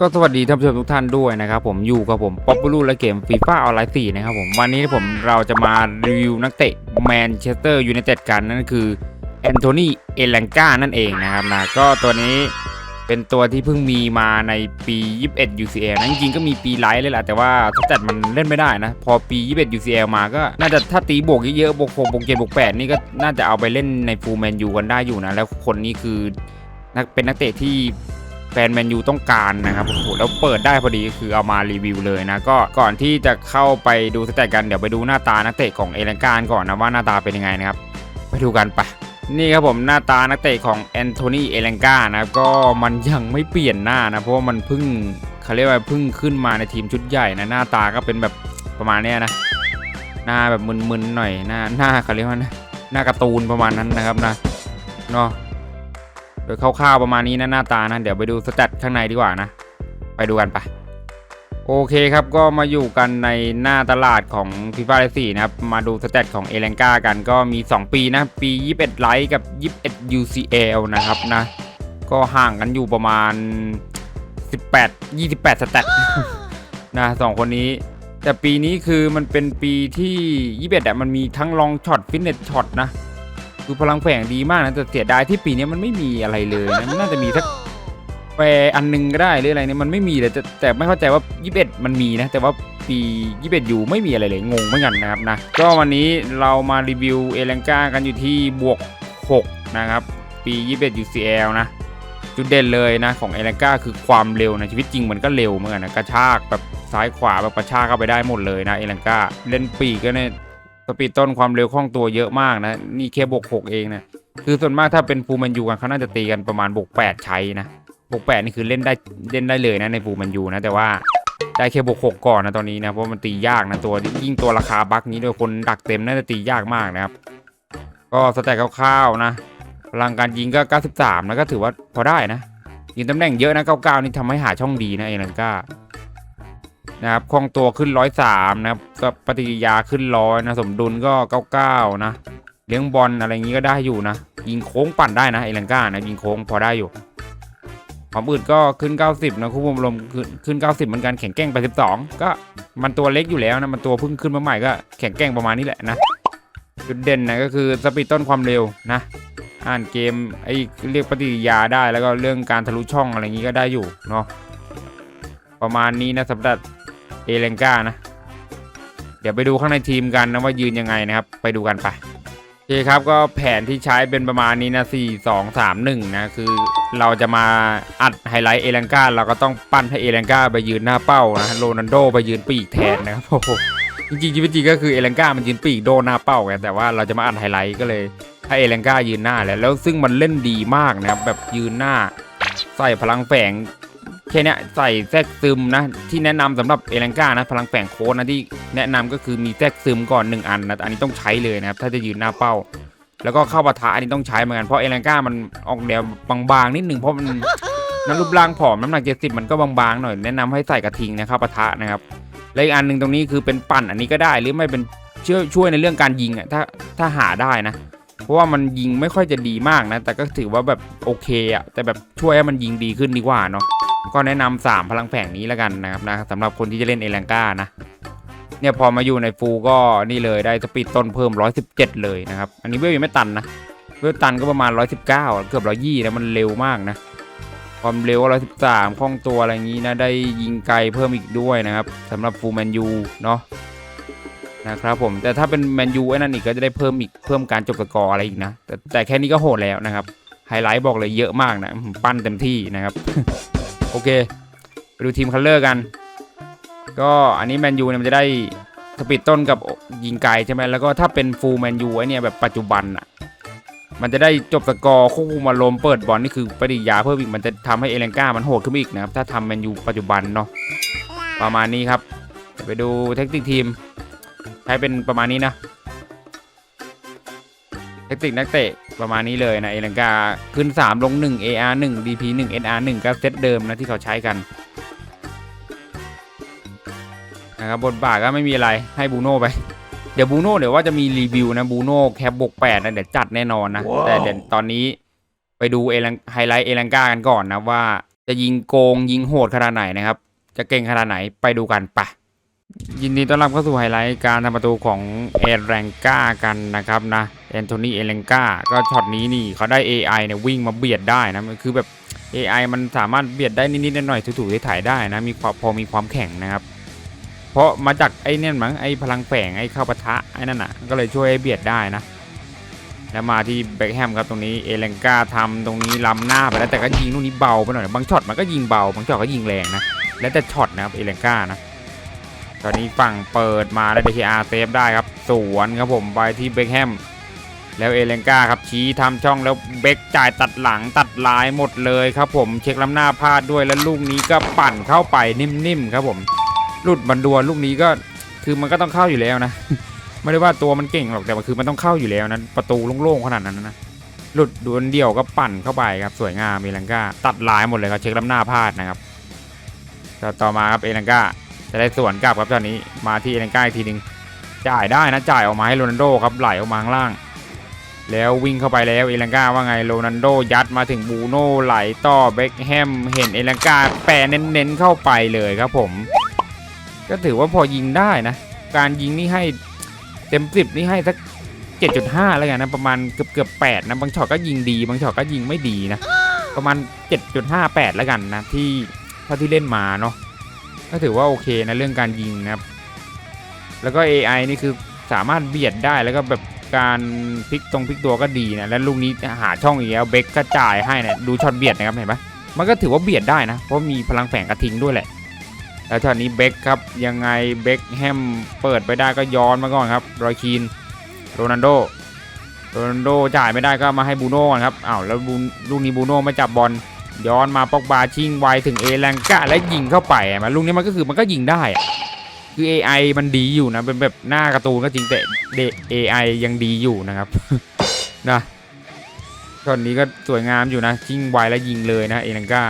ก็สวัสดีท่านผู้ชมทุกท่านด้วยนะครับผมอยู่กับผมป๊อปปูลูและเกมฟีฟ่าออนไลน์4นะครับผมวันนี้ผมเราจะมารีวิวนักเตะแมนเชสเตอร์ยูไนเต็ดกันนั่นคือแอนโทนีเอลังกานั่นเองนะครับนะก็ตัวนี้เป็นตัวที่เพิ่งมีมาในปี 21 UCL นะจริงๆก็มีปีไลท์เลยแหละแต่ว่าสแตทมันเล่นไม่ได้นะ พอปี 21 UCL มาก็น่าจะถ้าตีบวกเยอะๆบวก6บวก7บวก8นี่ก็น่าจะเอาไปเล่นในฟูลแมนยูกันได้อยู่นะ แล้วคนนี้คือนักเป็นนักเตะที่ แฟนแมนยูต้องการนะครับโอ้โหแล้วเปิดได้พอดีคือเอามารีวิวเลยนะก็ก่อนที่จะเข้าไปดูสแตทกันเดี๋ยวไปดูหน้าตานักเตะของเอเลนการก่อนนะว่าหน้าตาเป็นยังไงนะครับ ไปดูกันไปนี่ครับผมหน้าตานักเตะของแอนโทนีเอเลนกานะก็มันยังไม่เปลี่ยนหน้านะ เพราะว่ามันเพิ่งเขาเรียกว่าเพิ่งขึ้นมาในทีมชุดใหญ่นะหน้าตาก็เป็นแบบประมาณนี้นะหน้าแบบมึนๆหน่อยหน้าหน้าเขาเรียกว่าหน้าการ์ตูนประมาณนั้นนะครับนะเนาะ โดยคร่าวๆประมาณนี้นะหน้าตานะเดี๋ยวไปดูสแตทข้างในดีกว่านะ ไปดูกันไปโอเคครับก็มาอยู่กันในหน้าตลาดของฟีฟ่าสี่นะครับ มาดูสแตทของเอเลนกากันก็มี 2 ปีนะ ปี 21 ไลท์กับ 21 UCL นะครับนะ ก็ห่างกันอยู่ประมาณ 18 28สแตทนะสองคนนี้ แต่ปีนี้คือมันเป็นปีที่ 21อะมันมีทั้งลองช็อตฟิตเนสช็อตนะ คือพลังแฝงดีมากนะแต่เสียดายที่ปีนี้มันไม่มีอะไรเลยนะมันน่าจะมีสักแปรอันหนึงก็ได้หรืออะไรเนี่ยมันไม่มีเลยแต่แต่ไม่เข้าใจว่า 21 มันมีนะ แต่ว่าปี 21 อยู่ไม่มีอะไรเลยงงเหมือนกันนะครับนะก็วันนี้เรามารีวิวเอเลนกากันอยู่ที่บวก 6 นะครับ ปี 21 UCL นะ จุดเด่นเลยนะ ของเอเลนกาคือความเร็วนะชีวิตจริงมันก็เร็วเหมือนกันนะกระชากแบบซ้ายขวาแบบกระชากเข้าไปได้หมดเลยนะเอเลนกาเล่นปีกก็เนี่ย สปีดต้นความเร็วคล่องตัวเยอะมากนะ นี่แค่บวก6เองนะคือส่วนมากถ้าเป็นฟูลแมนยูกันเขาน่าจะตีกันประมาณบวก8ใช้นะบวก8นี่คือเล่นได้เล่นได้เลยนะในฟูลแมนยูนะแต่ว่าได้แค่บวก6ก่อนนะตอนนี้นะเพราะมันตียากนะตัวยิ่งตัวราคาบัคนี้โดยคนดักเต็มน่าจะตียากมากนะครับ ก็สแต็กคร่าวๆนะพลังการยิงก็ 93นะก็ถือว่าพอได้นะ ยิงตำแหน่งเยอะนะ 99 นี่ทำให้หาช่องดีนะเอลันก้า นะครับคล่องตัวขึ้นร้อยสามนะครับก็ปฏิกิริยาขึ้นร้อยนะสมดุลก็เก้าเก้านะเลี้ยงบอลอะไรอย่างนี้ก็ได้อยู่นะ ยิงโค้งปั่นได้นะเอลังก้านะยิงโค้งพอได้อยู่ความอื่นก็ขึ้น 90 นะคู่วงลมขึ้นขึ้น 90 เหมือนกันแข็งแกร่งไป 12 ก็มันตัวเล็กอยู่แล้วนะ มันตัวเพิ่งขึ้นมาใหม่ก็แข็งแกร่งประมาณนี้แหละนะ จุดเด่นนะก็คือสปีดต้นความเร็วนะ อ่านเกมไอ้เรียกปฏิกิริยาได้แล้วก็เรื่องการทะลุช่องอะไรอย่างนี้ก็ได้อยู่เนาะประมาณนี้นะสำหรับ เอเลนกานะ เดี๋ยวไปดูข้างในทีมกันนะว่ายืนยังไงนะครับ ไปดูกันไปโอเคครับก็แผนที่ใช้เป็นประมาณนี้นะ4 2 3 1นะคือเราจะมาอัดไฮไลท์เอเลนกาเราก็ต้องปั้นให้เอเลนกาไปยืนหน้าเป้านะโรนันโดไปยืนปีกแทนนะครับโอ้โหจริงๆชีวิตจริงก็คือเอเลนกามันยืนปีกโดนหน้าเป้าไงแต่ว่าเราจะมาอัดไฮไลท์ก็เลยให้เอเลนกายืนหน้าแล้วแล้วซึ่งมันเล่นดีมากนะครับแบบยืนหน้าใส่พลังแฝง แค่นี้ใส่แทรกซึมนะ ที่แนะนำสำหรับเอลังกานะ พลังแฝงโค้ดนะที่แนะนำก็คือมีแทรกซึมก่อน 1 อันนะอันนี้ต้องใช้เลยนะครับ ถ้าจะยืนหน้าเป้า แล้วก็เข้าปะทะอันนี้ต้องใช้เหมือนกันเพราะเอลังกามันออกแนวบางๆนิดหนึ่งเพราะมันน้ำรูปร่างผอมน้ำหนักเจ็ดสิบมันก็บางๆหน่อย แนะนำให้ใส่กระทิงนะเข้าปะทะนะครับและอีกอันหนึ่งตรงนี้คือเป็นปั่นอันนี้ก็ได้หรือไม่เป็นช่วยช่วยในเรื่องการยิงอะถ้าถ้าหาได้นะ เพราะว่ามันยิงไม่ค่อยจะดีมากนะ แต่ก็ถือว่าแบบโอเคอะแต่แบบช่วยให้มันยิงดีขึ้นดีกว่าเนาะ ก็แนะนำสามพลังแฝงนี้แล้วกันนะครับนะสำหรับคนที่จะเล่นเอลังกานะเนี่ยพอมาอยู่ในฟูก็นี่เลยได้สปีดต้นเพิ่ม 117 เลยนะครับ อันนี้เวลยังไม่ตันนะ เวลตันก็ประมาณ 119 เกือบ 120นะมันเร็วมากนะ ความเร็ว 113คล่องตัวอะไรอย่างนี้นะ ได้ยิงไกลเพิ่มอีกด้วยนะครับสำหรับฟูแมนยูเนาะนะครับผม แต่ถ้าเป็นแมนยูไอ้นั่นอีกก็จะได้เพิ่มอีกเพิ่มการจบสกอร์อะไรอีกนะ แต่แต่แค่นี้ก็โหดแล้วนะครับ ไฮไลท์บอกเลยเยอะมากนะ ปั้นเต็มที่นะครับ โอเค ไปดูทีมคัลเลอร์กัน ก็อันนี้แมนยูเนี่ยมันจะได้สปีดต้นกับยิงไกลใช่ไหมแล้วก็ถ้าเป็นฟูลแมนยูไอเนี่ยแบบปัจจุบันอะมันจะได้จบสกอร์ควบคุมอารมณ์เปิดบอลนี่คือปฏิกิริยาเพิ่มอีกมันจะทำให้เอเลนก้ามันโหดขึ้นอีกนะครับ ถ้าทำแมนยูปัจจุบันเนาะประมาณนี้ครับ ไปดูเทคนิคทีมใช้เป็นประมาณนี้นะ เทคนิคนักเตะ ประมาณนี้เลยนะเอลังกาขึ้น 3 ลง 1 AR 1 DP 1 NR 1ก็เซตเดิมนะที่เขาใช้กันนะครับบทบาทก็ไม่มีอะไรให้บูโน่ไป เดี๋ยวบูโน่เดี๋ยวว่าจะมีรีวิวนะบูโน่แคปบวก8นะเดี๋ยวจัดแน่นอนนะแต่เดี๋ยวตอนนี้ไปดูเอลังไฮไลท์เอลังกากันก่อนนะว่าจะยิงโกงยิงโหดขนาดไหนนะครับ จะเก่งขนาดไหนไปดูกันปะ ยินดีต้อนรับเข้าสู่ไฮไลท์การทำประตูของเอแรงก้ากันนะครับนะแอนโทนีเอเลงกาก็ช็อตนี้นี่เขาได้ AI เนี่ยวิ่งมาเบียดได้นะคือแบบ AI มันสามารถเบียดได้นิดๆหน่อยๆถูๆถ่ายได้นะมีความพอมีความแข็งนะครับ เพราะมาจากไอ้เนี่ยมั้งไอ้พลังแฝงไอ้เข้าปะทะไอ้นั่นอะก็เลยช่วยให้เบียดได้นะ แล้วมาที่เบคแฮมครับตรงนี้เอเลงกาทำตรงนี้ล้ำหน้าไปแล้วแต่ก็ยิงลูกนี้เบาไปหน่อยบางช็อตมันก็ยิงเบาบางช็อตก็ยิงแรงนะแล้วแต่ช็อตนะครับเอเลงกานะ ตอนนี้ฝั่งเปิดมาแล้ว DKR เซฟได้ครับ สวนครับผมไปที่เบคแฮมแล้วเอเลงกาครับชี้ทำช่องแล้วเบคจ่ายตัดหลังตัดลายหมดเลยครับผมเช็คล้ำหน้าพลาดด้วยแล้วลูกนี้ก็ปั่นเข้าไปนิ่มๆครับผมหลุดบันดวลลูกนี้ก็คือมันก็ต้องเข้าอยู่แล้วนะ ไม่ได้ว่าตัวมันเก่งหรอกแต่คือมันต้องเข้าอยู่แล้วนะประตูโล่งๆขนาดนั้นนะหลุดดวลเดี่ยวก็ปั่นเข้าไปครับสวยงามเอลังกาตัดลายหมดเลยครับเช็คล้ำหน้าพลาดนะครับต่อมาครับเอลังกา จะได้สวนกลับครับตอนนี้มาที่เอลังกาอีกทีหนึ่งจ่ายได้นะจ่ายออกมาให้โรนัลโดครับไหลออกมาข้างล่าง แล้ววิ่งเข้าไปแล้วเอลังกาว่าไงโรนัลโดยัดมาถึงบูโน่ไหลต่อเบคแฮมเห็นเอลังกาแปะเน้นๆเข้าไปเลยครับผม ก็ถือว่าพอยิงได้นะ การยิงนี่ให้เต็มสิบนี่ให้สักเจ็ดจุดห้าแล้วกันนะประมาณเกือบเกือบแปดนะบางช็อตก็ยิงดี บางช็อตก็ยิงไม่ดีนะ ประมาณเจ็ดจุดห้าแปดแล้วกันนะที่เท่าที่เล่นมาเนาะ ก็ถือว่าโอเคนะเรื่องการยิงนะครับ แล้วก็ AI นี่คือสามารถเบียดได้แล้วก็แบบการพลิกตรงพลิกตัวก็ดีนะ แล้วลูกนี้หาช่องอีกแล้วเบคก็จ่ายให้นะดูช็อตเบียดนะครับเห็นปะมันก็ถือว่าเบียดได้นะ เพราะมีพลังแฝงกระทิงด้วยแหละ แล้วตอนนี้เบคครับยังไงเบคแฮมเปิดไปได้ก็ย้อนมาก่อนครับรอยคีนโรนัลโดโรนัลโดจ่ายไม่ได้ก็มาให้บูโน่ก่อนครับอ้าวแล้วลูกนี้บูโน่ไม่จับบอล ย้อนมาปอกบาชิงไวถึงเอแรงกะและยิงเข้าไปมาลูกนี้มันก็คือมันก็ยิงได้คือ AI มันดีอยู่นะเป็นแบบหน้าการ์ตูนก็จริงแต่เด AI ยังดีอยู่นะครับนะตอนนี้ก็สวยงามอยู่นะชิงไวและยิงเลยนะเอแรงกา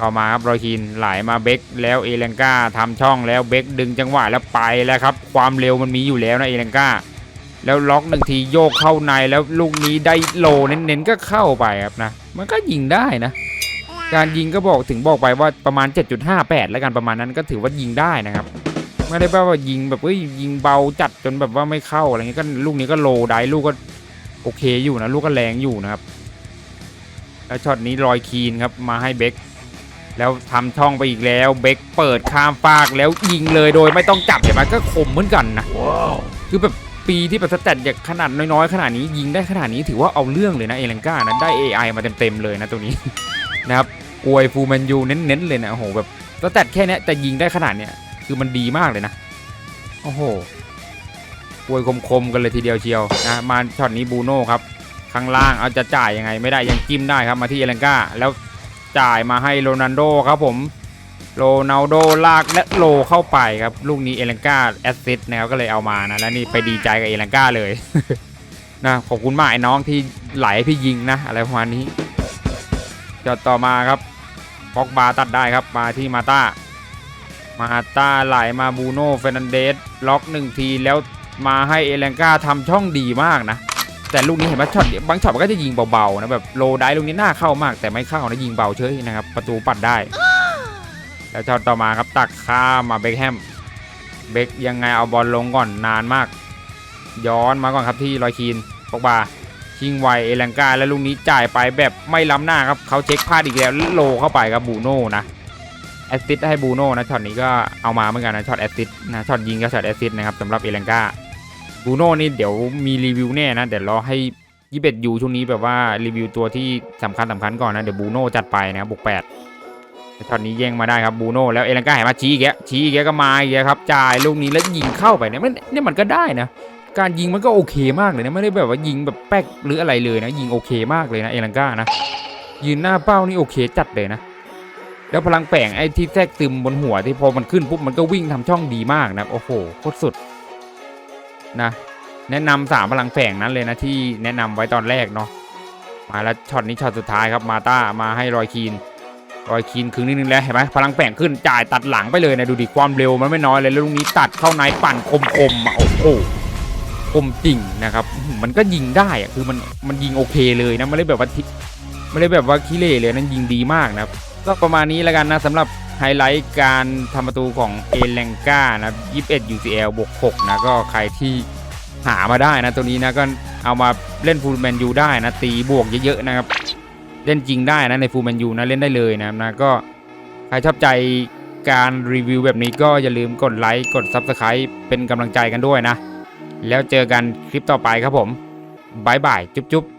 ต่อมาครับรอยคีนไหลมาเบคแล้วเอเลงกาทำช่องแล้วเบคดึงจังหวะแล้วไปแล้วครับ ความเร็วมันมีอยู่แล้วนะเอเลงกาแล้วล็อกหนึ่งทีโยกเข้าในแล้วลูกนี้ได้โลเน้นๆก็เข้าไปครับนะ มันก็ยิงได้นะ การยิงก็บอกถึงบอกไปว่าประมาณ 7.58 แล้วกันประมาณนั้นก็ถือว่ายิงได้นะครับ ไม่ได้แปลว่ายิงแบบเอ้ยยิงเบาจัดจนแบบว่าไม่เข้าอะไรเงี้ยก็ลูกนี้ก็โลได้ลูกก็โอเคอยู่นะลูกก็แรงอยู่นะครับ แล้วช็อตนี้รอยคีนครับมาให้เบคแล้วทำช่องไปอีกแล้วเบคเปิดข้ามฟากแล้วยิงเลยโดยไม่ต้องจับเห็นไหมก็คมเหมือนกันนะคือแบบปีที่แบบสแตทอย่างขนาดน้อยๆ ขนาดนี้ยิงได้ขนาดนี้ถือว่าเอาเรื่องเลยนะเอเลนก้านะได้ AI มาเต็มๆเลยนะตรงนี้ นะครับอวยฟูแมนยูเน้นๆเลยนะโอ้โหแบบสแตทแค่เนี้ยแต่ยิงได้ขนาดเนี้ยคือมันดีมากเลยนะ โอ้โหอวยคมๆกันเลยทีเดียวเชียวนะมาช็อตนี้บูโน่ครับข้างล่างเอาจะจ่ายยังไงไม่ได้ยังจิ้มได้ครับมาที่เอเลนกาแล้วจ่ายมาให้โรนัลโดครับผมโรนัลโดลากและโลเข้าไปครับ ลูกนี้เอลังกาแอสซิสต์นะครับก็เลยเอามานะแล้วนี่ไปดีใจกับเอลังกาเลยนะขอบคุณมากไอ้น้องที่ไหลให้พี่ยิงนะอะไรประมาณนี้ จอดต่อมาครับป็อกบาตัดได้ครับมาที่มาตามาตาไหลมาบูโน่เฟรนันเดสล็อกหนึ่งทีแล้วมาให้เอลังกาทำช่องดีมากนะ แต่ลูกนี้เห็นไหมช็อตบางช็อตมันก็จะยิงเบาๆนะแบบโลได้ลูกนี้น่าเข้ามาก แต่ไม่เข้านะยิงเบาเฉยนะครับประตูปัดได้ แล้วช็อตต่อมาครับตักข้ามมาเบคแฮมเบคยังไงเอาบอลลงก่อนนานมาก ย้อนมาก่อนครับที่ลอยคีนปอกบา ชิงไวเอลังกาแล้วลูกนี้จ่ายไปแบบไม่ล้ำหน้าครับเขาเช็คพลาดอีกแล้วโลเข้าไปครับบูโน่นะแอสซิสต์ให้บูโน่นะช็อตนี้ก็เอามาเหมือนกันนะช็อตแอสซิสต์นะช็อตยิงก็ช็อตแอสซิสต์นะครับสำหรับเอลังกาบูโน่นี่เดี๋ยวมีรีวิวแน่นะเดี๋ยวรอให้ยี่เป็ดยูช่วงนี้แบบว่ารีวิวตัวที่สำคัญสำคัญก่อนนะเดี๋ยวบูโน่จัดไปนะครับบุกแปดช็อตนี้แย่งมาได้ครับบูโน่แล้วเอลังกาเห็นมาชี้แกชี้แกก็มาแกครับจ่ายลูกนี้แล้วยิงเข้าไปเนี่ยมันเนี่ยมันก็ได้นะ การยิงมันก็โอเคมากเลยนะ ไม่ได้แบบว่ายิงแบบแป๊กหรืออะไรเลยนะ ยิงโอเคมากเลยนะเอลังกานะ ยืนหน้าเป้านี่โอเคจัดเลยนะ แล้วพลังแฝงไอ้ที่แทรกซึมบนหัวที่พอมันขึ้นปุ๊บมันก็วิ่งทำช่องดีมากนะโอ้โหโคตรสุดนะแนะนำสามพลังแฝงนั้นเลยนะที่แนะนำไว้ตอนแรกเนาะมาแล้วช็อตนี้ช็อตสุดท้ายครับมาต้ามาให้รอยคีนรอยคีนครึ่งนิดนึงแล้วเห็นไหมพลังแฝงขึ้นจ่ายตัดหลังไปเลยนะดูดิความเร็วมันไม่น้อยเลยแล้วลูกนี้ตัดเข้าในปั่นคมๆอะโอ้โห คมจริงนะครับมันก็ยิงได้อะคือมันมันยิงโอเคเลยนะไม่ได้แบบว่าทิไม่ได้แบบว่าขี้เล่เลยนั้นยิงดีมากนะครับก็ประมาณนี้แล้วกันนะสำหรับไฮไลท์การทำประตูของเอเลงกานะ21 UCL บวก6นะก็ใครที่หามาได้นะตัวนี้นะก็เอามาเล่นฟูลแมนยูได้นะตีบวกเยอะๆนะครับเล่นจริงได้นะในฟูลแมนยูนะเล่นได้เลยนะครับนะก็ใครชอบใจการรีวิวแบบนี้ก็อย่าลืมกดไลค์กด Subscribe เป็นกำลังใจกันด้วยนะ แล้วเจอกันคลิปต่อไปครับผมบายบายจุ๊บๆ